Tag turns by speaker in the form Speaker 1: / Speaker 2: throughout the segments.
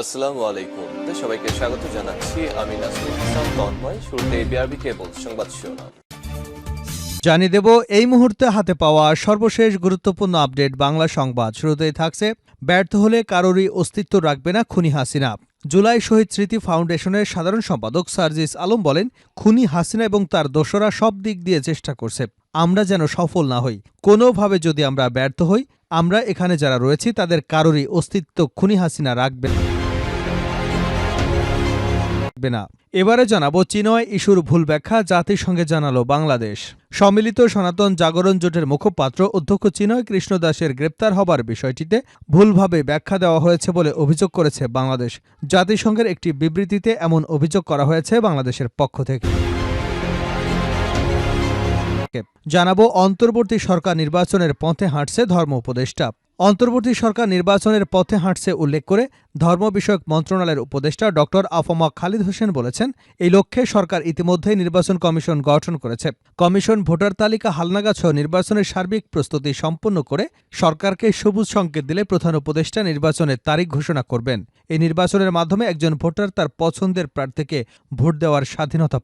Speaker 1: আসসালামু আলাইকুম। সবাইকে স্বাগত জানাচ্ছি। আমি নাসরুল ইসলাম, তন্ময়। শুরুতে বিআরবি কেবল সংবাদ শিরোনাম।
Speaker 2: জানিয়ে দেব, এই মুহূর্তে হাতে পাওয়া সর্বশেষ গুরুত্বপূর্ণ আপডেট বাংলা সংবাদ। শুরুতেই থাকছে, ব্যর্থ হলে কারোরই অস্তিত্ব রাখবে না খুনি হাসিনা। জুলাই শহীদ স্মৃতি ফাউন্ডেশনের সাধারণ সম্পাদক সার্জিস আলম বলেন, খুনি হাসিনা এবং তার দোসরা সব দিক দিয়ে চেষ্টা করছে। আমরা যেন সফল না হই। কোনোভাবে যদি আমরা ব্যর্থ হই, আমরা এখানে যারা রয়েছি, তাদের কারোরই অস্তিত্ব খুনি হাসিনা রাখবে থাকবে না। এবারে জানাব চিনয় ইস্যুর ভুল ব্যাখ্যা জাতিসংঘে জানালো বাংলাদেশ। সম্মিলিত সনাতন জাগরণ জোটের মুখপাত্র অধ্যক্ষ চিনয় কৃষ্ণ দাসের গ্রেপ্তার হবার বিষয়টিতে ভুলভাবে ব্যাখ্যা দেওয়া হয়েছে বলে অভিযোগ করেছে বাংলাদেশ। জাতিসংঘের একটি বিবৃতিতে এমন অভিযোগ করা হয়েছে বাংলাদেশের পক্ষ থেকে। জানাব অন্তর্বর্তী সরকার নির্বাচনের পথে হাঁটছে ধর্ম উপদেষ্টা। অন্তর্বর্তী সরকার নির্বাচনের পথে হাঁটছে উল্লেখ করে ধর্ম বিষয়ক মন্ত্রণালয়ের উপদেষ্টা ড আফমা খালিদ হোসেন বলেছেন, এই লক্ষ্যে সরকার ইতিমধ্যেই নির্বাচন কমিশন গঠন করেছে। কমিশন ভোটার তালিকা হালনাগাদ সহ নির্বাচনের সার্বিক প্রস্তুতি সম্পন্ন করে সরকারকে সবুজ সংকেত দিলে প্রধান উপদেষ্টা নির্বাচনের তারিখ ঘোষণা করবেন। এই নির্বাচনের মাধ্যমে একজন ভোটার তার পছন্দের প্রার্থীকে ভোট দেওয়ার স্বাধীনতা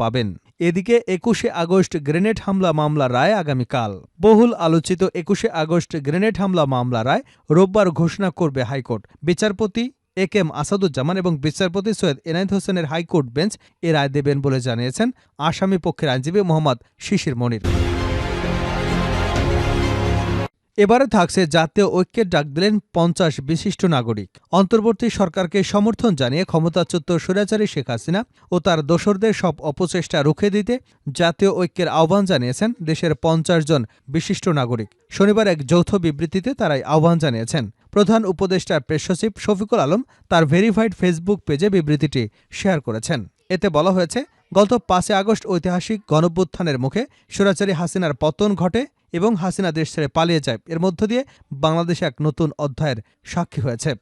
Speaker 2: পাবেন। এদিকে একুশে আগস্ট গ্রেনেড হামলা মামলা রায় আগামীকাল। বহুল আলোচিত একুশে আগস্ট গ্রেনেড হামলা মামলা রায় রোববার ঘোষণা করবে হাইকোর্ট। বিচারপতি এ এম আসাদুজ্জামান এবং বিচারপতি সৈয়দ এনায়েত হোসেনের হাইকোর্ট বেঞ্চ এ রায় দেবেন বলে জানিয়েছেন আসামি পক্ষের আইনজীবী মোহাম্মদ শিশির মনির। এবারে থাকছে জাতীয় ঐক্যের ডাক দিলেন পঞ্চাশ বিশিষ্ট নাগরিক। অন্তর্বর্তী সরকারকে সমর্থন জানিয়ে ক্ষমতাচ্যুত স্বৈরাচারী শেখ হাসিনা ও তার দোসরদের সব অপচেষ্টা রুখে দিতে জাতীয় ঐক্যের আহ্বান জানিয়েছেন দেশের পঞ্চাশ জন বিশিষ্ট নাগরিক। শনিবার এক যৌথ বিবৃতিতে তারাই আহ্বান জানিয়েছেন। প্রধান উপদেষ্টার প্রেস সচিব শফিকুল আলম তার ভেরিফাইড ফেসবুক পেজে বিবৃতিটি শেয়ার করেছেন। এতে বলা হয়েছে, গত পাঁচই আগস্ট ঐতিহাসিক গণভ্যুত্থানের মুখে স্বৈরাচারী হাসিনার পতন ঘটে এবং হাসিনা দেশ ছেড়ে পালিয়ে যায়। এর মধ্য দিয়ে বাংলাদেশ এক নতুন অধ্যায়ের সাক্ষী হয়েছে।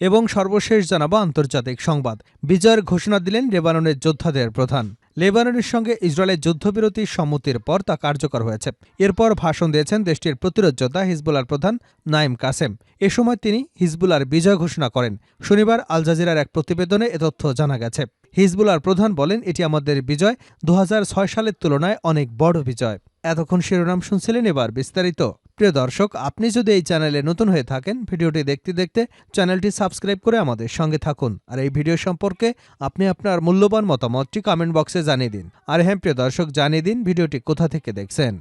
Speaker 2: এবং সর্বশেষ জানাব আন্তর্জাতিক সংবাদ। বিজয়ের ঘোষণা দিলেন লেবাননের যোদ্ধাদের প্রধান। লেবাননের সঙ্গে ইসরায়েলের যুদ্ধবিরতি সম্মতির পর তা কার্যকর হয়েছে। এরপর ভাষণ দিয়েছেন দেশটির প্রতিরোধ যোদ্ধা হিজবুলার প্রধান নাইম কাসেম। এ সময় তিনি হিজবুলার বিজয় ঘোষণা করেন। শনিবার আল জাজিরার এক প্রতিবেদনে এ তথ্য জানা গেছে। হিজবুলার প্রধান বলেন, এটি আমাদের বিজয়। দু হাজার ছয় সালের তুলনায় অনেক বড় বিজয়। এতক্ষণ শিরোনাম শুনছিলেন এবার বিস্তারিত। প্রিয় দর্শক, আপনি যদি এই চ্যানেলে নতুন হয়ে থাকেন, ভিডিওটি দেখতে দেখতে চ্যানেলটি সাবস্ক্রাইব করে আমাদের সঙ্গে থাকুন। আর এই ভিডিও সম্পর্কে আপনি আপনার মূল্যবান মতামতটি কমেন্ট বক্সে জানিয়ে দিন। আর হ্যাঁ প্রিয় দর্শক, জানিয়ে দিন ভিডিওটি কোথা থেকে দেখছেন।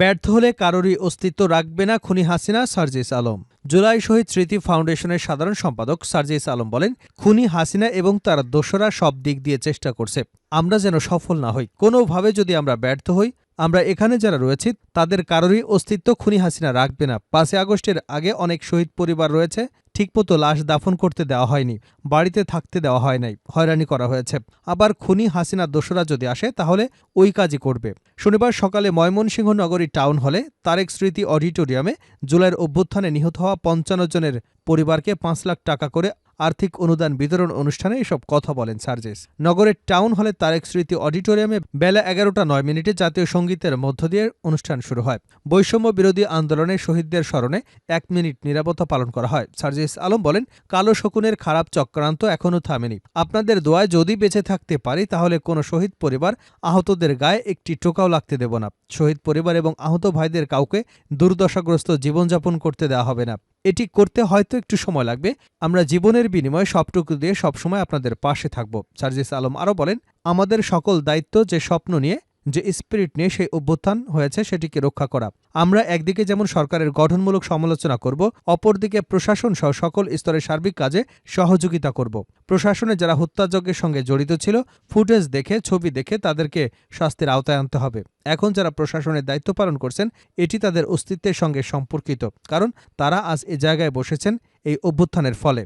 Speaker 2: ব্যর্থ হলে কারোরই অস্তিত্ব রাখবে না খুনি হাসিনা, সার্জিস আলম। জুলাই শহীদ স্মৃতি ফাউন্ডেশনের সাধারণ সম্পাদক সার্জিস আলম বলেন, খুনি হাসিনা এবং তার দোসরা সব দিক দিয়ে চেষ্টা করছে। আমরা যেন সফল না হই। কোনোভাবে যদি আমরা ব্যর্থ হই আমরা এখানে যারা রয়েছি, তাদের কারোরই অস্তিত্ব খুনি হাসিনা রাখবে না। পাঁচই আগস্টের আগে অনেক শহীদ পরিবার রয়েছে। ঠিকমতো লাশ দাফন করতে দেওয়া হয়নি, বাড়িতে থাকতে দেওয়া হয় নাই, হয়রানি করা হয়েছে। আবার খুনি হাসিনা দোসরা যদি আসে, তাহলে ওই কাজই করবে। শনিবার সকালে ময়মনসিংহ নগরী টাউন হলে তারেক স্মৃতি অডিটোরিয়ামে জুলাইয়ের অভ্যুত্থানে নিহত হওয়া পঞ্চান্ন জনের পরিবারকে পাঁচ লাখ টাকা করে আর্থিক অনুদান বিতরণ অনুষ্ঠানে এসব কথা বলেন সার্জেস। নগরের টাউন হলে তারেক স্মৃতি অডিটোরিয়ামে বেলা এগারোটা নয় মিনিটে জাতীয় সঙ্গীতের মধ্য দিয়ে অনুষ্ঠান শুরু হয়। বৈষম্য বিরোধী আন্দোলনে শহীদদের স্মরণে এক মিনিট নিরাপত্তা পালন করা হয়। সার্জিস আলম বলেন, কালো শকুনের খারাপ চক্রান্ত এখনও থামেনি। আপনাদের দোয়ায় যদি বেঁচে থাকতে পারি, তাহলে কোনো শহীদ পরিবার আহতদের গায়ে একটি টোকাও লাগতে দেব না। শহীদ পরিবার এবং আহত ভাইদের কাউকে দুর্দশাগ্রস্ত জীবনযাপন করতে দেওয়া হবে না। এটি করতে হয়তো একটু সময় লাগবে। আমরা জীবনের বিনিময়ে সবটুকু দিয়ে সবসময় আপনাদের পাশে থাকব। সার্জিস আলম আরও বলেন, আমাদের সকল দায়িত্ব যে স্বপ্ন নিয়ে যে স্পিরিট নিয়ে সেই অভ্যুত্থান হয়েছে সেটিকে রক্ষা করা। আমরা একদিকে যেমন সরকারের গঠনমূলক সমালোচনা করব, অপরদিকে প্রশাসন সহ সকল স্তরের সার্বিক কাজে সহযোগিতা করব। প্রশাসনে যারা হত্যাযজ্ঞের সঙ্গে জড়িত ছিল, ফুটেজ দেখে, ছবি দেখে তাদেরকে শাস্তির আওতায় আনতে হবে। এখন যারা প্রশাসনের দায়িত্ব পালন করছেন, এটি তাদের অস্তিত্বের সঙ্গে সম্পর্কিত, কারণ তারা আজ এ জায়গায় বসেছেন এই অভ্যুত্থানের ফলে।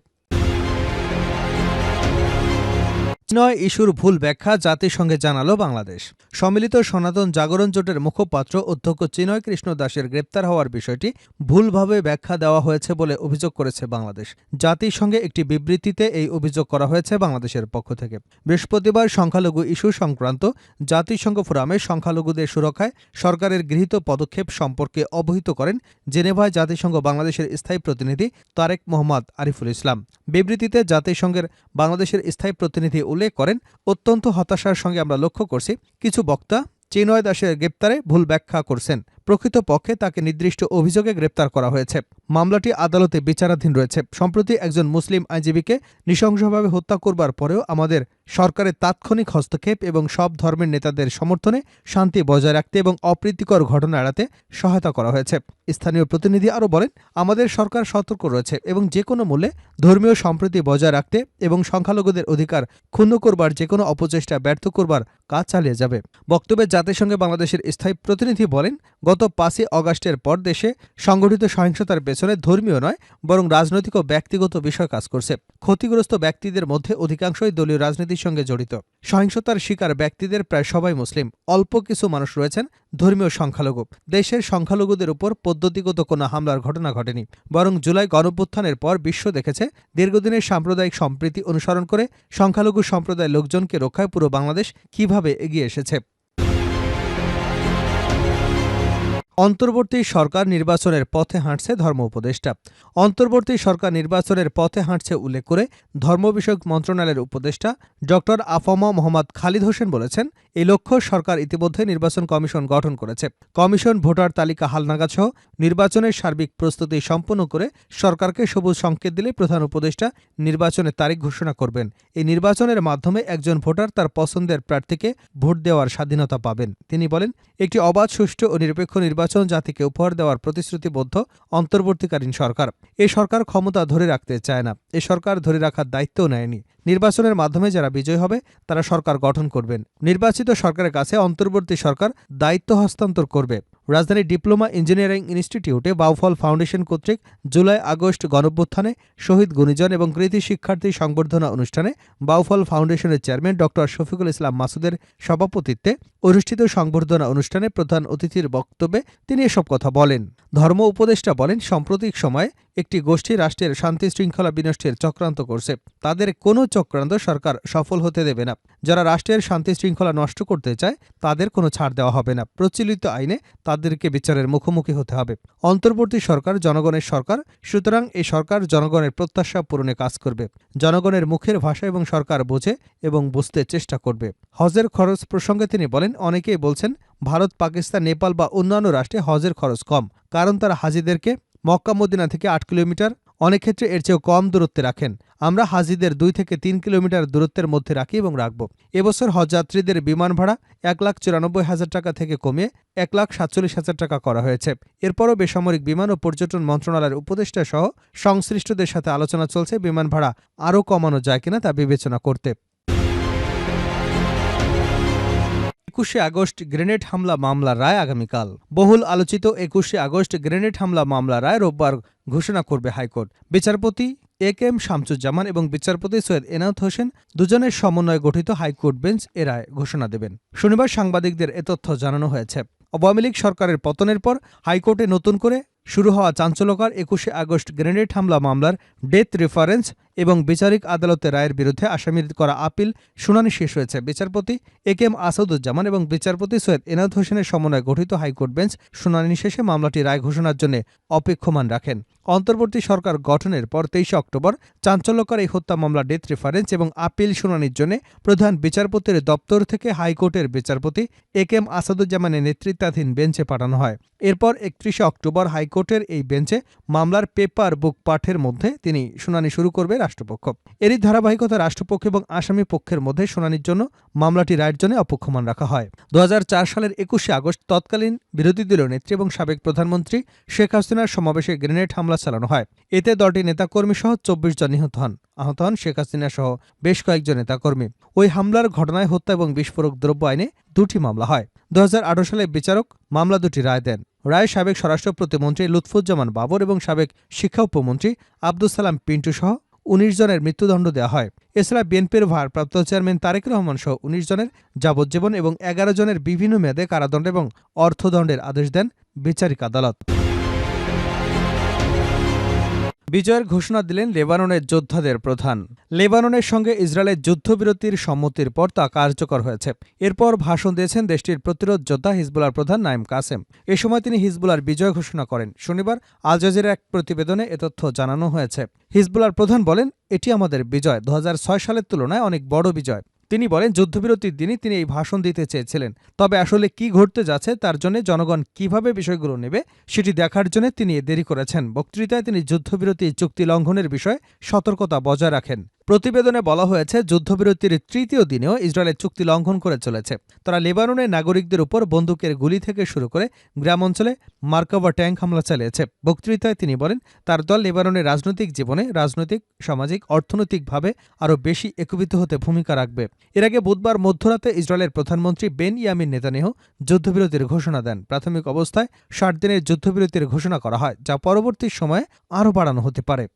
Speaker 2: নয় ইস্যুর ভুল ব্যাখ্যা জাতিসংঘে জানালো বাংলাদেশ। সম্মিলিত সনাতন জাগরণ জোটের মুখপাত্র অধ্যক্ষ চিনয় কৃষ্ণ দাসের গ্রেপ্তার হওয়ার বিষয়টি ভুলভাবে ব্যাখ্যা দেওয়া হয়েছে বলে অভিযোগ করেছে বাংলাদেশ। জাতিসংঘে একটি বিবৃতিতে এই অভিযোগ করা হয়েছে বাংলাদেশের পক্ষ থেকে। বৃহস্পতিবার সংখ্যালঘু ইস্যু সংক্রান্ত জাতিসংঘ ফোরামে সংখ্যালঘুদের সুরক্ষায় সরকারের গৃহীত পদক্ষেপ সম্পর্কে অবহিত করেন জেনেভায় জাতিসংঘ বাংলাদেশের স্থায়ী প্রতিনিধি তারেক মোহাম্মদ আরিফুল ইসলাম। বিবৃতিতে জাতিসংঘের বাংলাদেশের স্থায়ী প্রতিনিধি উল্লেখ করেন। অত্যন্ত হতাশার সঙ্গে আমরা লক্ষ্য করছি, কিছু বক্তা চিনয় দাসের গ্রেপ্তারে ভুল ব্যাখ্যা করছেন। প্রকৃতপক্ষে তাকে নির্দিষ্ট অভিযোগে গ্রেপ্তার করা হয়েছে। মামলাটি আদালতে বিচারাধীন রয়েছে। সম্প্রতি একজন মুসলিম আইনজীবীকে নৃশংসভাবে হত্যা করবার পরেও আমাদের সরকারের তাৎক্ষণিক হস্তক্ষেপ এবং সব ধর্মের নেতাদের সমর্থনে শান্তি বজায় রাখতে এবং অপ্রীতিকর ঘটনা এড়াতে সহায়তা করা হয়েছে। স্থানীয় প্রতিনিধি আরও বলেন, আমাদের সরকার সতর্ক রয়েছে এবং যে কোনো মূল্যে ধর্মীয় সম্প্রীতি বজায় রাখতে এবং সংখ্যালঘুদের অধিকার ক্ষুণ্ণ করবার যে কোনো অপচেষ্টা ব্যর্থ করবার কাজ চালিয়ে যাবে। বক্তব্যে জাতিসংঘে বাংলাদেশের স্থায়ী প্রতিনিধি বলেন, গত পাঁচই অগাস্টের পর দেশে সংগঠিত সহিংসতার পেছনে ধর্মীয় নয়, বরং রাজনৈতিক ও ব্যক্তিগত বিষয় কাজ করছে। ক্ষতিগ্রস্ত ব্যক্তিদের মধ্যে অধিকাংশই দলীয় রাজনীতির সঙ্গে জড়িত। সহিংসতার শিকার ব্যক্তিদের প্রায় সবাই মুসলিম। অল্প কিছু মানুষ রয়েছেন ধর্মীয় সংখ্যালঘু। দেশের সংখ্যালঘুদের উপর পদ্ধতিগত কোনো হামলার ঘটনা ঘটেনি। বরং জুলাই গণপুত্থানের পর বিশ্ব দেখেছে, দীর্ঘদিনের সাম্প্রদায়িক সম্প্রীতি অনুসরণ করে সংখ্যালঘু সম্প্রদায়ের লোকজনকে রক্ষায় পুরো বাংলাদেশ কীভাবে এগিয়ে এসেছে। অন্তর্বর্তী সরকার নির্বাচনের পথে হাঁটছে ধর্ম উপদেষ্টা। অন্তর্বর্তী সরকার নির্বাচনের পথে হাঁটছে উল্লেখ করে ধর্ম বিষয়ক মন্ত্রণালয়ের উপদেষ্টা ড আফমা মোহাম্মদ খালিদ হোসেন বলেছেন এই লক্ষ্য সরকার ইতিমধ্যে নির্বাচন কমিশন গঠন করেছে। কমিশন ভোটার তালিকা হালনাগাদ সহ নির্বাচনের সার্বিক প্রস্তুতি সম্পন্ন করে সরকারকে সবুজ সংকেত দিলে প্রধান উপদেষ্টা নির্বাচনের তারিখ ঘোষণা করবেন। এই নির্বাচনের মাধ্যমে একজন ভোটার তার পছন্দের প্রার্থীকে ভোট দেওয়ার স্বাধীনতা পাবেন। তিনি বলেন, একটি অবাধ, সুষ্ঠু ও নিরপেক্ষ নির্বাচন জাতিকে উপহার দেওয়ার প্রতিশ্রুতিবদ্ধ অন্তর্বর্তীকালীন সরকার। এ সরকার ক্ষমতা ধরে রাখতে চায় না। এ সরকার ধরে রাখার দায়িত্বও নেয়নি। নির্বাচনের মাধ্যমে যারা বিজয় হবে, তারা সরকার গঠন করবেন। নির্বাচিত সরকারের কাছে অন্তর্বর্তী সরকার দায়িত্ব হস্তান্তর করবে। রাজধানী ডিপ্লোমা ইঞ্জিনিয়ারিং ইনস্টিটিউটে বাউফল ফাউন্ডেশন কর্তৃক জুলাই আগস্ট গণভ্যুত্থানে শহীদ গুণীজন এবং কৃতি শিক্ষার্থী সংবর্ধনা অনুষ্ঠানে বাউফল ফাউন্ডেশনের চেয়ারম্যান ড. শফিকুল ইসলাম মাসুদের সভাপতিত্বে অনুষ্ঠিত সংবর্ধনা অনুষ্ঠানে প্রধান অতিথির বক্তব্যে তিনি এসব কথা বলেন। ধর্ম উপদেষ্টা বলেন, সাম্প্রতিক সময়ে একটি গোষ্ঠী রাষ্ট্রের শান্তি শৃঙ্খলা বিনষ্টের চক্রান্ত করছে। তাদের কোনো চক্রান্ত সরকার সফল হতে দেবে না। যারা রাষ্ট্রের শান্তি শৃঙ্খলা নষ্ট করতে চায়, তাদের কোনো ছাড় দেওয়া হবে না। প্রচলিত আইনে তাদেরকে বিচারের মুখোমুখি হতে হবে। অন্তর্বর্তী সরকার জনগণের সরকার, সুতরাং এই সরকার জনগণের প্রত্যাশা পূরণে কাজ করবে। জনগণের মুখের ভাষা এবং সরকার বোঝে এবং বুঝতে চেষ্টা করবে। হজের খরচ প্রসঙ্গে তিনি বলেন, অনেকেই বলছেন, ভারত, পাকিস্তান, নেপাল বা অন্যান্য রাষ্ট্রে হজের খরচ কম, কারণ তারা হাজিদেরকে মক্কা মদিনা থেকে আট কিলোমিটার। অনেক ক্ষেত্রে এর চেয়েও কম দূরত্বে রাখেন। আমরা হাজিদের দুই থেকে তিন কিলোমিটার দূরত্বের মধ্যে রাখি এবং রাখব। এবছর হজযাত্রীদের বিমান ভাড়া এক লাখ চুরানব্বই হাজার টাকা থেকে কমিয়ে এক লাখ সাতচল্লিশ হাজার টাকা করা হয়েছে। এরপরও বেসামরিক বিমান ও পর্যটন মন্ত্রণালয়ের উপদেষ্টা সহ সংশ্লিষ্টদের সাথে আলোচনা চলছে। বিমান ভাড়া আরও কমানো যায় কিনা তা বিবেচনা করতে। একুশে আগস্ট গ্রেনেড হামলা মামলার রায় আগামীকাল। বহুল আলোচিত একুশে আগস্ট গ্রেনেড হামলা মামলা রায় রোববার ঘোষণা করবে হাইকোর্ট। বিচারপতি এ কে এম শামসুজ্জামান এবং বিচারপতি সৈয়দ এনায়ত হোসেন দুজনের সমন্বয়ে গঠিত হাইকোর্ট বেঞ্চ এ রায় ঘোষণা দেবেন। শনিবার সাংবাদিকদের এ তথ্য জানানো হয়েছে। আওয়ামী লীগ সরকারের পতনের পর হাইকোর্টে নতুন করে শুরু হওয়া চাঞ্চল্যকর একুশে আগস্ট গ্রেনেড হামলা মামলার ডেথ রেফারেন্স এবং বিচারিক আদালতের রায়ের বিরুদ্ধে আসামির করা আপিল শুনানি শেষ হয়েছে। বিচারপতি এ কে এম আসাদুজ্জামান এবং বিচারপতি সৈয়দ এনাদ হোসেনের সমন্বয়ে গঠিত হাইকোর্ট বেঞ্চ শুনানি শেষে মামলাটি রায় ঘোষণার জন্য অপেক্ষমান রাখেন। অন্তর্বর্তী সরকার গঠনের পর তেইশে অক্টোবর চাঞ্চল্যকর এই হত্যা মামলা ডেথ রেফারেন্স এবং আপিল শুনানির জন্য প্রধান বিচারপতির দপ্তর থেকে হাইকোর্টের বিচারপতি এ কে এম আসাদুজ্জামানের নেতৃত্বাধীন বেঞ্চে পাঠানো হয়। এরপর একত্রিশে অক্টোবর হাইকোর্টের এই বেঞ্চে মামলার পেপার বুক পাঠের মধ্যে তিনি শুনানি শুরু করবে রাষ্ট্রপক্ষ। এরই ধারাবাহিকতা রাষ্ট্রপক্ষ এবং আসামি পক্ষের মধ্যে শুনানির জন্য মামলাটি রায়ের জন্য অপেক্ষমান রাখা হয়। দু হাজার চার সালের একুশে আগস্ট তৎকালীন বিরোধী দলীয় নেত্রী এবং সাবেক প্রধানমন্ত্রী শেখ হাসিনার সমাবেশে গ্রেনেড হামলা চালানো হয়। এতে দলটি নেতাকর্মী সহ চব্বিশ জন নিহত হন। আহত হন শেখ হাসিনা সহ বেশ কয়েকজন নেতাকর্মী। ওই হামলার ঘটনায় হত্যা এবং বিস্ফোরক দ্রব্য আইনে দুটি মামলা হয়। দু হাজার আঠারো সালে বিচারক মামলা দুটি রায় দেন। রায় সাবেক স্বরাষ্ট্র প্রতিমন্ত্রী লুৎফুজ্জামান বাবর এবং সাবেক শিক্ষা উপমন্ত্রী আব্দুল সালাম পিন্টু সহ উনিশ জনের মৃত্যুদণ্ড দেওয়া হয়। এছাড়া বিএনপির ভারপ্রাপ্ত চেয়ারম্যান তারেক রহমান সহ উনিশ জনের যাবজ্জীবন এবং এগারো জনের বিভিন্ন মেয়াদে কারাদণ্ড এবং অর্থদণ্ডের আদেশ দেন বিচারিক আদালত। বিজয়ের ঘোষণা দিলেন লেবাননের যোদ্ধাদের প্রধান। লেবাননের সঙ্গে ইসরায়েলের যুদ্ধবিরতির সম্মতির পর তা কার্যকর হয়েছে। এরপর ভাষণ দিয়েছেন দেশটির প্রতিরোধ যোদ্ধা হিজবুলার প্রধান নাইম কাসেম। এ সময় তিনি হিজবুলার বিজয় ঘোষণা করেন। শনিবার আল এক প্রতিবেদনে এ তথ্য জানানো হয়েছে। হিজবুলার প্রধান বলেন, এটি আমাদের বিজয়। দু হাজার ছয় সালের তুলনায় অনেক বড় বিজয়। তিনি বলেন, যুদ্ধবিরতির দিনই তিনি এই ভাষণ দিতে চেয়েছিলেন। তবে আসলে কি ঘটতে যাচ্ছে তার জন্য জনগণ কীভাবে বিষয়গুলো নেবে সেটি দেখার জন্য তিনি দেরি করেছেন। বক্তৃতায় তিনি যুদ্ধবিরতি চুক্তি লঙ্ঘনের বিষয়ে সতর্কতা বজায় রাখেন। প্রতিবেদনে বলা হয়েছে, যুদ্ধবিরতির তৃতীয় দিনেও ইসরায়েলের চুক্তি লঙ্ঘন করে চলেছে। তারা লেবাননের নাগরিকদের উপর বন্দুকের গুলি থেকে শুরু করে গ্রাম অঞ্চলে মার্কাবা ট্যাঙ্ক হামলা চালিয়েছে। বক্তৃতায় তিনি বলেন, তার দল লেবাননের রাজনৈতিক জীবনে রাজনৈতিক, সামাজিক, অর্থনৈতিকভাবে আরও বেশি একীভূত হতে ভূমিকা রাখবে। এর আগে বুধবার মধ্যরাতে ইসরায়েলের প্রধানমন্ত্রী বেন ইয়ামিন নেতানিয়াহ যুদ্ধবিরতির ঘোষণা দেন। প্রাথমিক অবস্থায় ষাট দিনের যুদ্ধবিরতির ঘোষণা করা হয়, যা পরবর্তী সময়ে আরও বাড়ানো হতে পারে।